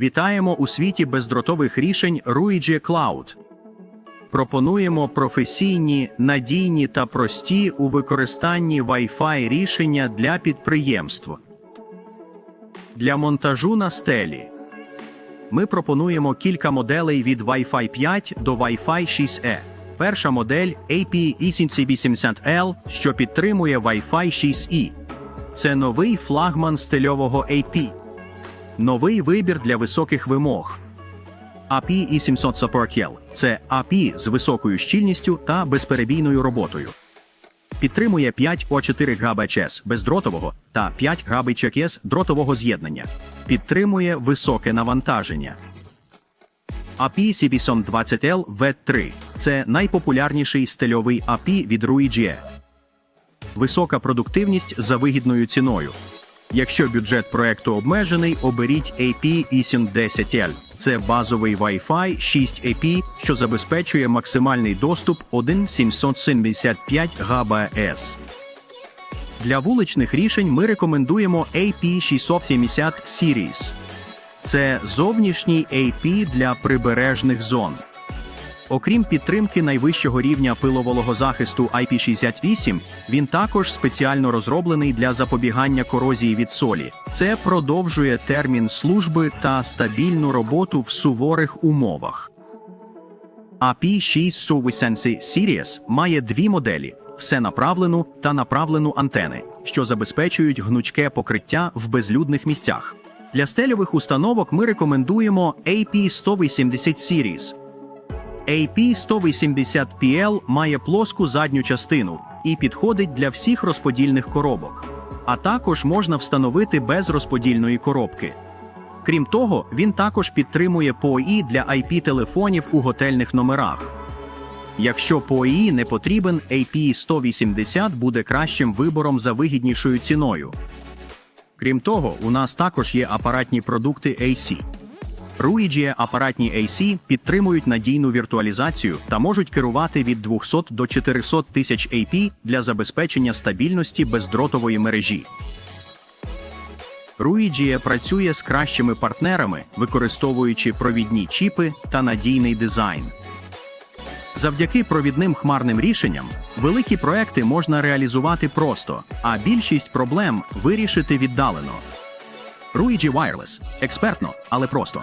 Вітаємо у світі бездротових рішень Ruigi Cloud. Пропонуємо професійні, надійні та прості у використанні Wi-Fi рішення для підприємств. Для монтажу на стелі ми пропонуємо кілька моделей від Wi-Fi 5 до Wi-Fi 6E. Перша модель AP8080L, що підтримує Wi-Fi 6E. Це новий флагман стильового AP. Новий вибір для високих вимог. API 700 Support L – це API з високою щільністю та безперебійною роботою. Підтримує 5 O4 ГБЧС бездротового та 5 ГБЧКС дротового з'єднання. Підтримує високе навантаження. API CBSON 20L V3 – це найпопулярніший стильовий API від Ruigi. Висока продуктивність за вигідною ціною. Якщо бюджет проекту обмежений, оберіть AP eSIM 10L. Це базовий Wi-Fi 6 AP, що забезпечує максимальний доступ 1,775 ГБс. Для вуличних рішень ми рекомендуємо AP 670 Series. Це зовнішній AP для прибережних зон. Окрім підтримки найвищого рівня пилового захисту IP68, він також спеціально розроблений для запобігання корозії від солі. Це продовжує термін служби та стабільну роботу в суворих умовах. AP6 Suvisensi Series має дві моделі: всенаправлену та направлену антени, що забезпечують гнучке покриття в безлюдних місцях. Для стельових установок ми рекомендуємо AP180 Series. AP180PL має плоску задню частину і підходить для всіх розподільних коробок. А також можна встановити без розподільної коробки. Крім того, він також підтримує PoE для IP-телефонів у готельних номерах. Якщо PoE не потрібен, AP180 буде кращим вибором за вигіднішою ціною. Крім того, у нас також є апаратні продукти AC. Ruigi апаратні AC підтримують надійну віртуалізацію та можуть керувати від 200 до 400 тисяч AP для забезпечення стабільності бездротової мережі. Ruigi працює з кращими партнерами, використовуючи провідні чіпи та надійний дизайн. Завдяки провідним хмарним рішенням великі проекти можна реалізувати просто, а більшість проблем вирішити віддалено. Ruigi Wireless – експертно, але просто.